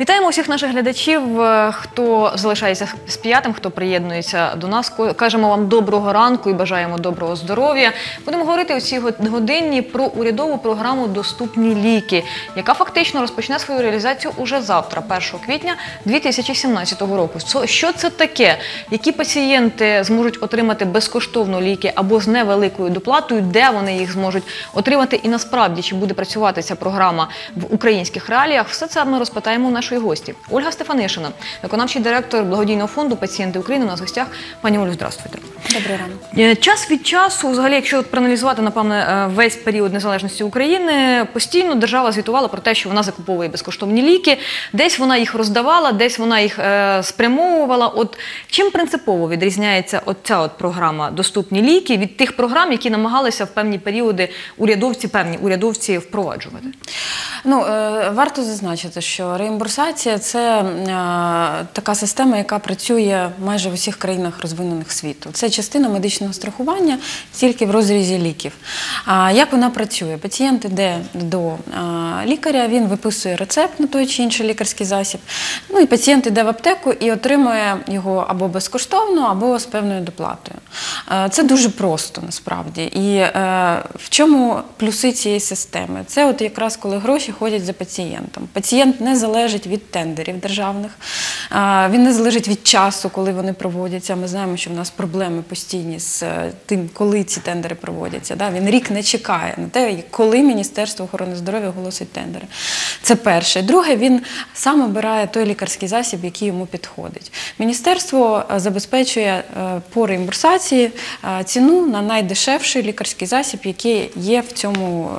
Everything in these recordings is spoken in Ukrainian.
Вітаємо усіх наших глядачів, е, хто залишається з п'ятим, хто приєднується до нас. Кажемо вам доброго ранку і бажаємо доброго здоров'я. Будемо говорити у цій го- годині про урядову програму Доступні ліки, яка фактично розпочне свою реалізацію уже завтра, 1 квітня 2017 року. Що це таке? Які пацієнти зможуть отримати безкоштовно ліки або з невеликою доплатою, де вони їх зможуть отримати, і насправді чи буде працювати ця програма в українських реаліях? Все це ми розпитаємо у нашої гості. Ольга Стефанишина, виконавчий директор благодійного фонду Пацієнти України. У нас в гостях. Пані Олю, здравствуйте. Добрий ранок. Е, Час від часу, взагалі, якщо от проаналізувати, напевне, е, весь період незалежності України, постійно держава звітувала про те, що вона закуповує безкоштовні ліки. Десь вона їх роздавала, десь вона їх е, спрямовувала. От чим принципово відрізняється от ця от програма Доступні ліки від тих програм, які намагалися в певні періоди урядовці, певні урядовці впроваджувати? Ну е, варто зазначити, що реімбурсація це е, така система, яка працює майже в усіх країнах розвинених світу. Це частина медичного страхування тільки в розрізі ліків. Як вона працює? Пацієнт іде до е, лікаря, він виписує рецепт на той чи інший лікарський засіб. Ну і пацієнт іде в аптеку і отримує його або безкоштовно, або з певною доплатою. Е, Це дуже просто насправді. І в чому плюси цієї системи? Це от якраз коли гроші ходять за пацієнтом. Пацієнт не залежить від тендерів державних, він не залежить від часу, коли вони проводяться. Ми знаємо, що в нас проблеми постійні з е, тим, коли ці тендери проводяться. Він рік не чекає на те, коли Міністерство охорони здоров'я оголосить тендери. Це перше. Друге, він сам обирає той лікарський засіб, який йому підходить. Міністерство е, забезпечує е, по реімбурсації ціну на найдешевший лікарський засіб, який є в цьому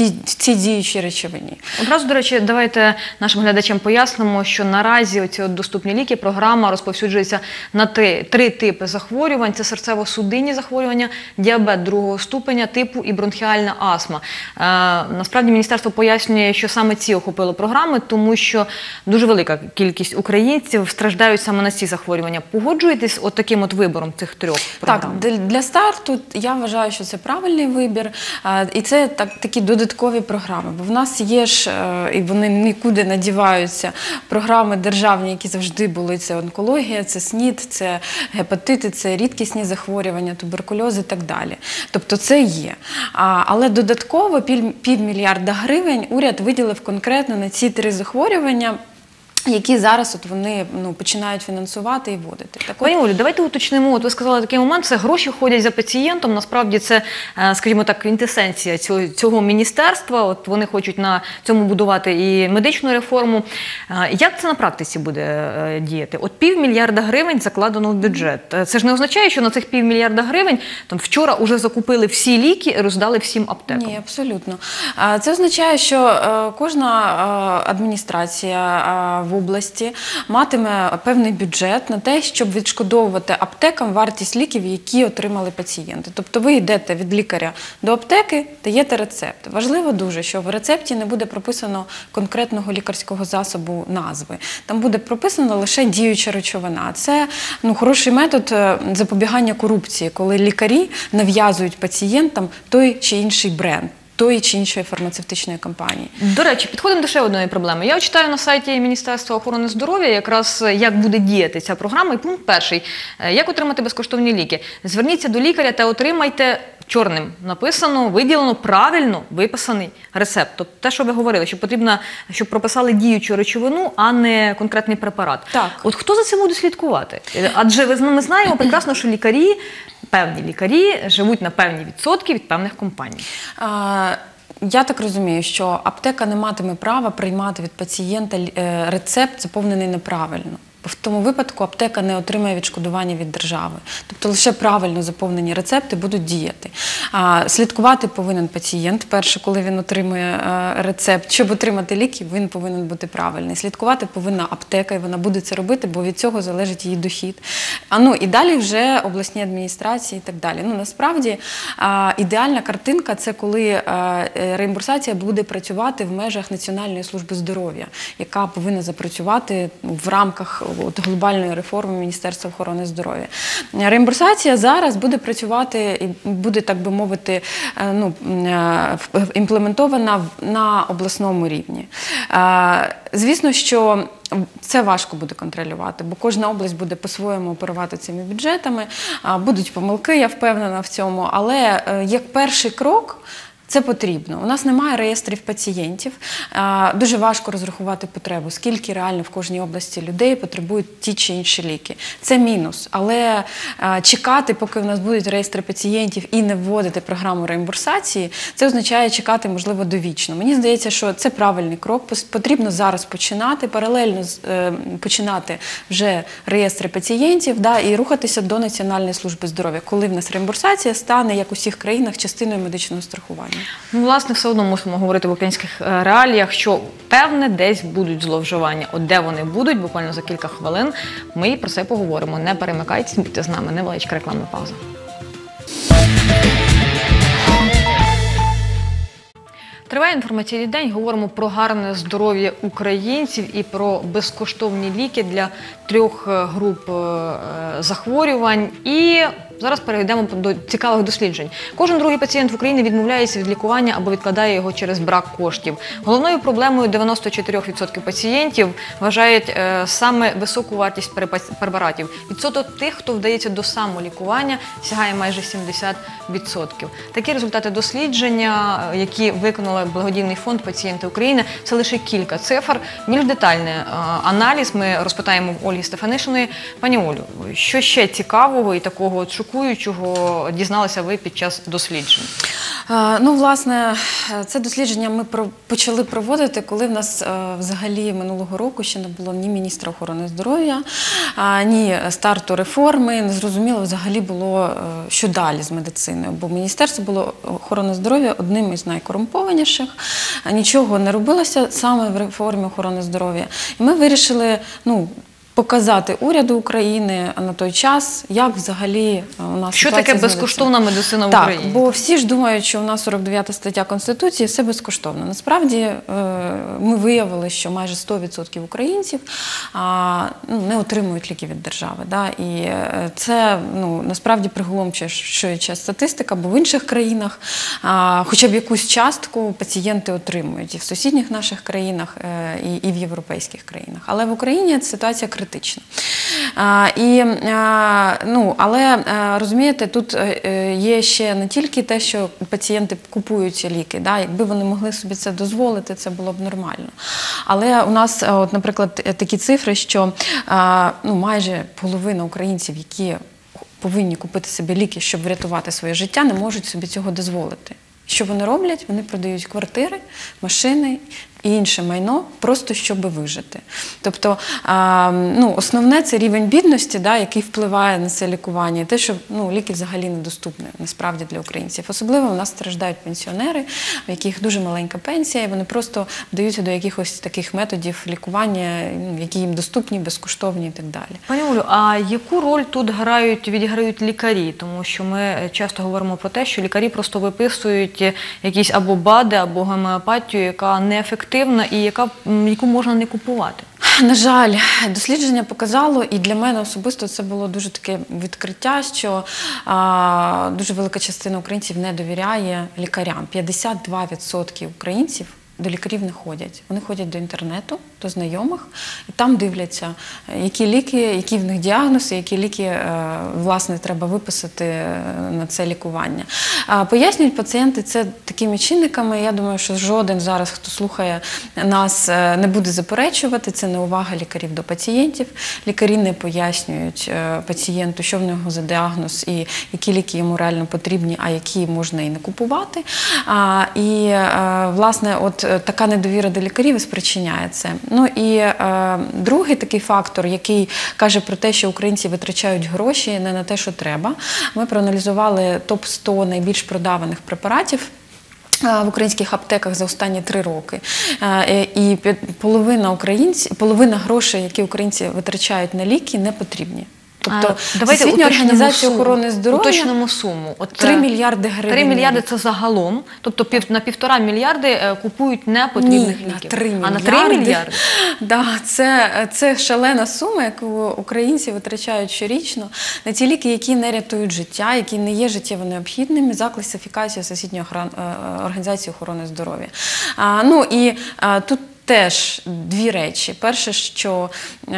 тій в цій діючій речовині. Одразу, до речі, давайте нашим глядачам пояснимо, що наразі оці доступні ліки програма розповсюджується на три, три типи захворювань: це серцево-судинні захворювання, діабет другого ступеня, типу і бронхіальна астма. Е, насправді міністерство пояснює, що саме ці охопило програми, тому що дуже велика кількість українців страждають саме на ці захворювання. Погоджуєтесь от таким от вибором цих трьох програм? Так, для- старту я вважаю, що це правильний вибір, а, і це так, такі додаткові програми. Бо в нас є ж, е, і вони нікуди не діваються, програми державні, які завжди були. Це онкологія, це СНІД, це гепатити, це рідкісні захворювання, туберкульоз і так далі. Тобто це є. Але додатково пів- півмільярда гривень уряд виділив конкретно на ці три захворювання. Які зараз от вони ну, починають фінансувати і вводити. Так Пані Олю, давайте уточнимо. От ви сказали такий момент, це гроші ходять за пацієнтом. Насправді це, е, скажімо так, квінтесенція цього, цього міністерства. От вони хочуть на цьому будувати і медичну реформу. Е, Як це на практиці буде е, діяти? От півмільярда гривень закладено в бюджет. Це ж не означає, що на цих півмільярда гривень там вчора вже закупили всі ліки і роздали всім аптекам. Ні, абсолютно. Це означає, що кожна адміністрація в області матиме певний бюджет на те, щоб відшкодовувати аптекам вартість ліків, які отримали пацієнти. Тобто ви йдете від лікаря до аптеки, даєте рецепт. Важливо дуже, що в рецепті не буде прописано конкретного лікарського засобу назви. Там буде прописана лише діюча речовина. Це ну, хороший метод е, запобігання корупції, коли лікарі нав'язують пацієнтам той чи інший бренд. Тої чи іншої фармацевтичної компанії. До речі, підходимо до ще одної проблеми. Я читаю на сайті Міністерства охорони здоров'я, якраз е, як буде діяти ця програма. І пункт перший: Е, як отримати безкоштовні ліки. Зверніться до лікаря та отримайте. Чорним написано, виділено правильно виписаний рецепт. Тобто те, що ви говорили, що потрібно, щоб прописали діючу речовину, а не конкретний препарат. Так. От хто за цим буде слідкувати? Е, Адже ми знаємо прекрасно, що лікарі, певні лікарі живуть на певні відсотки від певних компаній. А, Я так розумію, що аптека не матиме права приймати від пацієнта е, рецепт, заповнений неправильно. В тому випадку аптека не отримає відшкодування від держави. Тобто лише правильно заповнені рецепти будуть діяти. А, слідкувати повинен пацієнт. Перше, коли він отримує е, рецепт, щоб отримати ліки, він повинен бути правильний. Слідкувати повинна аптека, і вона буде це робити, бо від цього залежить її дохід. А ну і далі вже обласні адміністрації і так далі. Ну насправді а, ідеальна картинка це коли е, е, реімбурсація буде працювати в межах Національної служби здоров'я, яка повинна запрацювати в рамках от, глобальної реформи Міністерства охорони здоров'я. Реімбурсація зараз буде працювати і буде, так би мовити, е, ну, е, імплементована на обласному рівні. Е, Звісно, що це важко буде контролювати, бо кожна область буде по-своєму оперувати цими бюджетами. Будуть помилки, я впевнена в цьому. Але як перший крок. Це потрібно. У нас немає реєстрів пацієнтів. Дуже важко розрахувати потребу, скільки реально в кожній області людей потребують ті чи інші ліки. Це мінус. Але чекати, поки в нас будуть реєстри пацієнтів і не вводити програму реімбурсації, це означає чекати, можливо, довічно. Мені здається, що це правильний крок. Потрібно зараз починати, паралельно е, починати вже реєстри пацієнтів да, і рухатися до Національної служби здоров'я, коли в нас реімбурсація стане, як у всіх країнах, частиною медичного страхування. Ну, власне, все одно мусимо говорити в українських е, реаліях, що певне десь будуть зловживання. От де вони будуть, буквально за кілька хвилин. Ми про це поговоримо. Не перемикайтесь, будьте з нами. Невеличка рекламна пауза. Триває інформаційний день. Говоримо про гарне здоров'я українців і про безкоштовні ліки для трьох е, груп е, захворювань. І зараз перейдемо до цікавих досліджень. Кожен другий пацієнт в Україні відмовляється від лікування або відкладає його через брак коштів. Головною проблемою 94% пацієнтів вважають е, саме високу вартість препа- препаратів. Відсоток тих, хто вдається до самолікування, сягає майже 70%. Такі результати дослідження, е, які виконали благодійний фонд пацієнти України, це лише кілька цифр. Більш детальний е, аналіз ми розпитаємо Ольги Стефанишиної. Пані Олю, що ще цікавого і такого от шокуючого дізналися ви під час досліджень? Е, Ну, власне, це дослідження ми почали проводити, коли в нас е, взагалі минулого року ще не було ні міністра охорони здоров'я, ні старту реформи. Не зрозуміло взагалі було, е, що далі з медициною. Бо міністерство було охорони здоров'я одним із найкорумпованіших. Нічого не робилося саме в реформі охорони здоров'я. І ми вирішили, ну. Показати уряду України на той час, як взагалі е, у нас Що таке безкоштовна медицина в так, Україні? Бо всі ж думають, що у нас 49 стаття Конституції все безкоштовно. Насправді е, ми виявили, що майже 100% українців ну, не отримують ліки від держави. Да? І е, це ну, насправді приголомчуюча статистика, бо в інших країнах хоча б якусь частку пацієнти отримують і в сусідніх наших країнах, і в європейських країнах. Але в Україні ситуація критична. А, і, а, ну, але розумієте, тут е, е, є ще не тільки те, що пацієнти купують ліки. Да? Якби вони могли собі це дозволити, це було б нормально. Але у нас, е, от, наприклад, такі цифри, що ну, майже половина українців, які повинні купити собі ліки, щоб врятувати своє життя, не можуть собі цього дозволити. Що вони роблять? Вони продають квартири, машини і інше майно, просто щоб вижити. Тобто, а, ну, основне це рівень бідності, да, який впливає на це лікування, те, що ну, ліки взагалі недоступні насправді для українців. Особливо в нас страждають пенсіонери, в яких дуже маленька пенсія, і вони просто вдаються до якихось таких методів лікування, ну, які їм доступні, безкоштовні і так далі. Пані Олю, а яку роль тут грають, відіграють лікарі? Тому що ми часто говоримо про те, що лікарі просто виписують якісь або БАДи, або гомеопатію, яка неефективна і яка, яку можна не купувати. На жаль, дослідження показало, і для мене особисто це було дуже таке відкриття, що а, дуже велика частина українців не довіряє лікарям. 52% українців до лікарів не ходять. Вони ходять до інтернету, до знайомих, і там дивляться, які ліки, які в них діагнози, які ліки е, власне треба виписати е, на це лікування. Пояснюють пацієнти це такими чинниками. Я думаю, що жоден зараз, хто слухає нас, е, не буде заперечувати. Це неувага лікарів до пацієнтів. Лікарі не пояснюють пацієнту, що в нього за діагноз і які ліки йому реально потрібні, а які можна і не купувати. І власне, от така недовіра до лікарів і спричиняє це. Ну і е, другий такий фактор, який каже про те, що українці витрачають гроші не на те, що треба. Ми проаналізували топ 100 найбільш продаваних препаратів. е, В українських аптеках за останні три роки, Е, і половина українців, половина грошей, які українці витрачають на ліки, не потрібні. Тобто давайте організація охорони здоров'я Уточнимо суму. От, 3 е, мільярди гривень. 3 мільярди це загалом, тобто пів, на півтора мільярди е, купують непотрібних Ні, ліків. на 3 мільярди. А на 3 мільярди? Да, це, це шалена сума, яку українці витрачають щорічно на ті ліки, які не рятують життя, які не є життєво необхідними за класифікацією Всесвітньої е, організації охорони здоров'я. А, ну і а, тут. Теж дві речі. Перше, що е,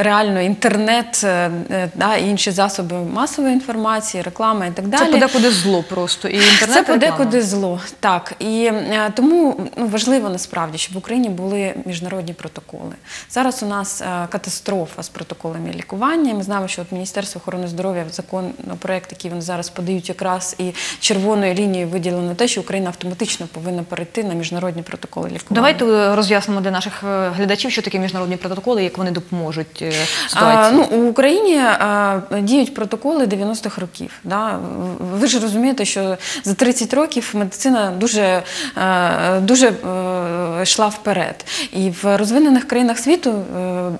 реально інтернет е, е, да, і інші засоби масової інформації, реклама і так далі. Це подекуди зло просто. І інтернет Це подекуди зло, так. І тому ну, важливо насправді, щоб в Україні були міжнародні протоколи. Зараз у нас катастрофа з протоколами лікування. Ми знаємо, що от Міністерство охорони здоров'я законопроект, який вони зараз подають, якраз і червоною лінією виділено те, що Україна автоматично повинна перейти на міжнародні протоколи лікування. Давайте роз'яснимо для наших е, глядачів, що таке міжнародні протоколи, як вони допоможуть е, А, ну, у Україні а, діють протоколи 90-х років. Да? Ви ж розумієте, що за 30 років медицина дуже, е, дуже е, йшла вперед. І в розвинених країнах світу е,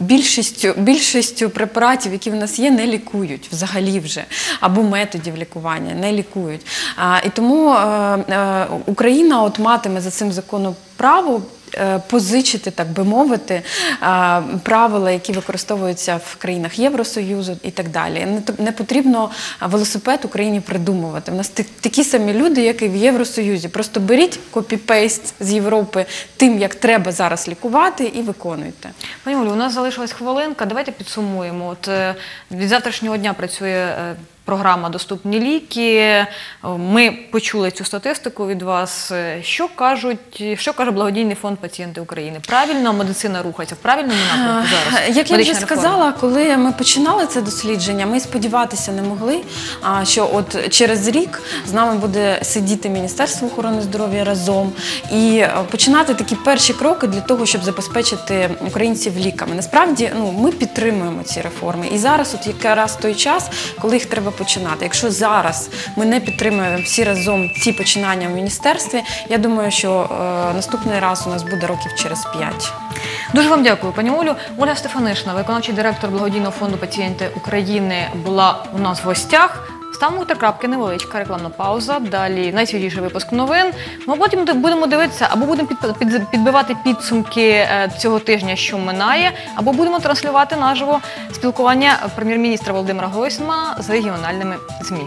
більшістю, більшістю препаратів, які в нас є, не лікують взагалі вже, або методів лікування не лікують. А, і тому е, е, Україна от матиме за цим законом право е, позичити, так би мовити, е, правила, які використовуються в країнах Євросоюзу і так далі. Не, потрібно велосипед Україні придумувати. У нас та- такі самі люди, як і в Євросоюзі. Просто беріть копі-пейст з Європи тим, як треба зараз лікувати, і виконуйте. Пані Олю, у нас залишилась хвилинка. Давайте підсумуємо. От е, від завтрашнього дня працює програма Доступні ліки. Ми почули цю статистику від вас. Що кажуть, що каже благодійний фонд пацієнти України? Правильно медицина рухається в правильному напрямку зараз? Е, Як я вже сказала, коли ми починали це дослідження, ми сподіватися не могли, що от через рік з нами буде сидіти Міністерство охорони здоров'я разом і е, починати такі перші кроки для того, щоб забезпечити українців ліками. Насправді, ну ми підтримуємо ці реформи. І зараз, от якраз той час, коли їх треба починати. Якщо зараз ми не підтримуємо всі разом ці починання в міністерстві, я думаю, що е, наступний раз у нас буде років через п'ять. Дуже вам дякую, пані Олю. Оля Стефанишна, виконавчий директор благодійного фонду пацієнти України, була у нас в гостях. Ставимо крапки, невеличка рекламна пауза. Далі найсвіжіший випуск новин. Ми потім будемо дивитися, або будемо під- під- підбивати підсумки е, цього тижня, що минає, або будемо транслювати наживо спілкування прем'єр-міністра Володимира Гройсмана з регіональними ЗМІ.